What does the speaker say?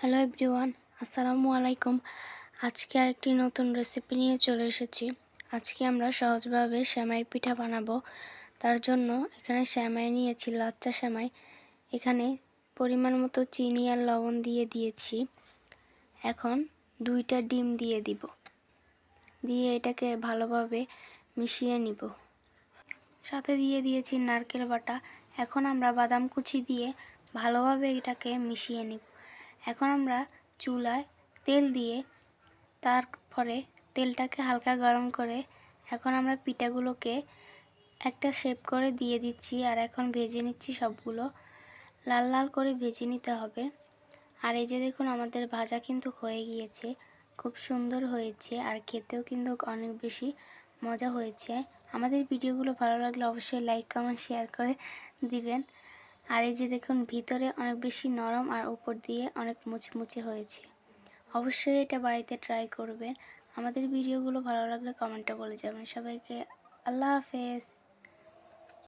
Hello everyone আসসালামু আলাইকুম। আজকে আরেকটি নতুন রেসিপি নিয়ে চলে এসেছি। আজকে আমরা সহজভাবে শ্যামাইয়ের পিঠা বানাবো। তার জন্য এখানে শ্যামাই নিয়েছি, লাচ্চা শ্যামাই এখানে পরিমাণ মতো চিনি আর লবণ দিয়ে দিয়েছি। এখন দুইটা ডিম দিয়ে দিব। দিয়ে এটাকে ভালোভাবে মিশিয়ে নিব। সাথে দিয়ে দিয়েছি নারকেল বাটা। এখন আমরা বাদাম কুচি দিয়ে ভালোভাবে এটাকে মিশিয়ে নিব। এখন আমরা চুলায় তেল দিয়ে তারপরে তেলটাকে হালকা গরম করে এখন আমরা পিঠাগুলোকে একটা শেপ করে দিয়ে দিচ্ছি আর এখন ভেজে নিচ্ছি সবগুলো। লাল লাল করে ভেজে নিতে হবে। আর এই যে দেখুন আমাদের ভাজা কিন্তু হয়ে গিয়েছে, খুব সুন্দর হয়েছে আর খেতেও কিন্তু অনেক বেশি মজা হয়েছে। আমাদের ভিডিওগুলো ভালো লাগলে অবশ্যই লাইক কমেন্ট শেয়ার করে দিবেন। আর এই যে দেখুন, ভিতরে অনেক বেশি নরম আর উপর দিয়ে অনেক মুচমুচে হয়েছে। অবশ্যই এটা বাড়িতে ট্রাই করবেন। আমাদের ভিডিওগুলো ভালো লাগলে কমেন্টে বলে যাবেন। সবাইকে আল্লাহ হাফেজ।